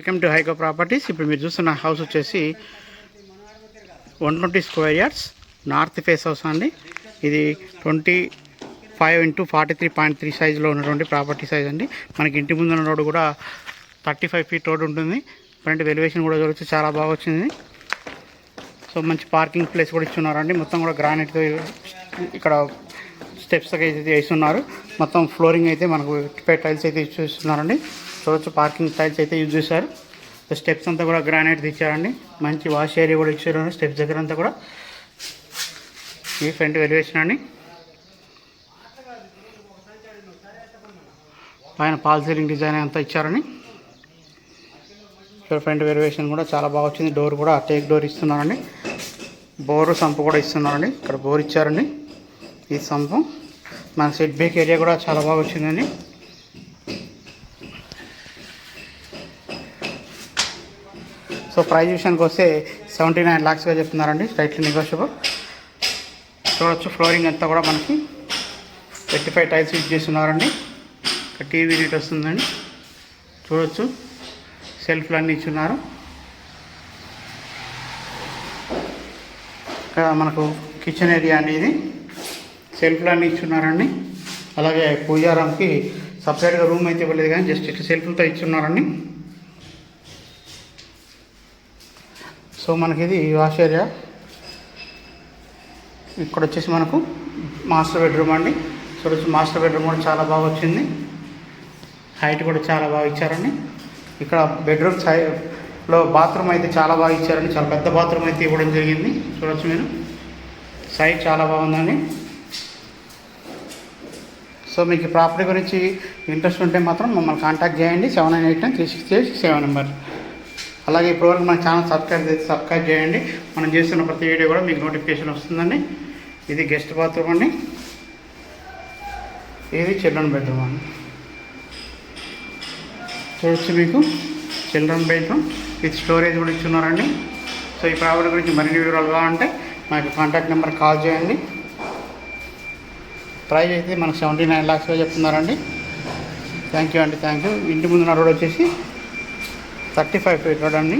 Welcome to హైకో properties. ఇప్పుడు మీరు చూస్తున్న హౌస్ వచ్చేసి one twenty square yards north face house అండి. ఇది twenty five into forty three point three సైజులో ఉన్నటువంటి ప్రాపర్టీ సైజ్ అండి. మనకి ఇంటి ముందున్న రోడ్డు కూడా థర్టీ ఫైవ్ ఫీట్ రోడ్ ఉంటుంది. ఫ్రంట్ వెలివేషన్ కూడా చూడొచ్చు చాలా బాగా వచ్చింది. సో మంచి పార్కింగ్ ప్లేస్ కూడా ఇచ్చున్నారండి మొత్తం కూడా గ్రానైట్తో ఇక్కడ స్టెప్స్ అయితే వేస్తున్నారు. మొత్తం ఫ్లోరింగ్ అయితే మనకు టైల్స్ అయితే యూజ్ చేస్తున్నారండి. చూడొచ్చు పార్కింగ్ టైల్స్ అయితే యూజ్ చేశారు. స్టెప్స్ అంతా కూడా గ్రానైట్ ఇచ్చారండి మంచి వాష్ ఏరియా కూడా ఇచ్చారు. స్టెప్స్ దగ్గర అంతా కూడా ఈ ఫ్రంట్ వెలివేషన్ అండి. పైన పాల్ సీలింగ్ డిజైన్ అంతా ఇచ్చారని ఫ్రంట్ వెరివేషన్ కూడా చాలా బాగా వచ్చింది. డోర్ కూడా టేక్ డోర్ ఇస్తున్నారండి. బోరు సంపు కూడా ఇస్తున్నారండి. ఇక్కడ బోర్ ఇచ్చారండి. ఈ సంపు. మన సెట్ బేక్ ఏరియా కూడా చాలా బాగా వచ్చిందండి. సో ప్రైజ్ విషయానికి వస్తే సెవెంటీ నైన్ ల్యాక్స్గా చెప్తున్నారండి. స్ట్రైట్లీ నెగోషియబుల్ చూడొచ్చు ఫ్లోరింగ్ అంతా కూడా మనకి థర్టీ ఫైవ్ టైల్స్ యూజ్ చేస్తున్నారండి. ఇక్కడ టీవీ యూనిట్ వస్తుందండి. చూడొచ్చు సెల్ఫ్లు అన్నీ ఇచ్చున్నారు. ఇక్కడ మనకు కిచెన్ ఏరియా అండి ఇది. సెల్ఫ్లు అన్నీ ఇచ్చున్నారండి. అలాగే పూజారాంకి సపరేట్గా రూమ్ అయితే ఇవ్వలేదు కానీ జస్ట్ ఇట్లా సెల్ఫ్లతో ఇచ్చున్నారండి. సో మనకి ఇది వాష్ ఏరియా. ఇక్కడ వచ్చేసి మనకు మాస్టర్ బెడ్రూమ్ అండి. చూడొచ్చు మాస్టర్ బెడ్రూమ్ కూడా చాలా బాగా వచ్చింది. హైట్ కూడా చాలా బాగా ఇచ్చారండి. ఇక్కడ బెడ్రూమ్లో బాత్రూమ్ అయితే చాలా బాగా ఇచ్చారండి. చాలా పెద్ద బాత్రూమ్ అయితే ఇవ్వడం జరిగింది. చూడొచ్చు మీరు. సైజ్ చాలా బాగుందండి. సో మీకు ప్రాపర్టీ గురించి ఇంట్రెస్ట్ ఉంటే మాత్రం మమ్మల్ని కాంటాక్ట్ చేయండి. Seven nine eight nine three six eight seven number. అలాగే ఇప్పటివరకు మన ఛానల్ సబ్స్క్రైబ్ చేసి సబ్స్క్రైబ్ చేయండి. మనం చేస్తున్న ప్రతి వీడియో కూడా మీకు నోటిఫికేషన్ వస్తుందండి. ఇది గెస్ట్ బాత్రూమ్ అండి. ఇది చిల్డ్రన్ బెడ్రూమ్ అండి. చూడొచ్చు మీకు. Children bedroom. విత్ స్టోరేజ్ కూడా ఇచ్చున్నారండి సో ఈ ప్రాపర్టీ గురించి మరిన్ని వివరాలు కావాలంటే మాకు కాంటాక్ట్ నెంబర్ కాల్ చేయండి. ప్రైస్ అయితే మనకు సెవెంటీ నైన్ ల్యాక్స్గా చెప్తున్నారండి. థ్యాంక్ యూ అండి థ్యాంక్ యూ ఇంటి ముందు రోడ్ వచ్చేసి థర్టీ ఫైవ్ ఫీట్ రోడ్ అండి.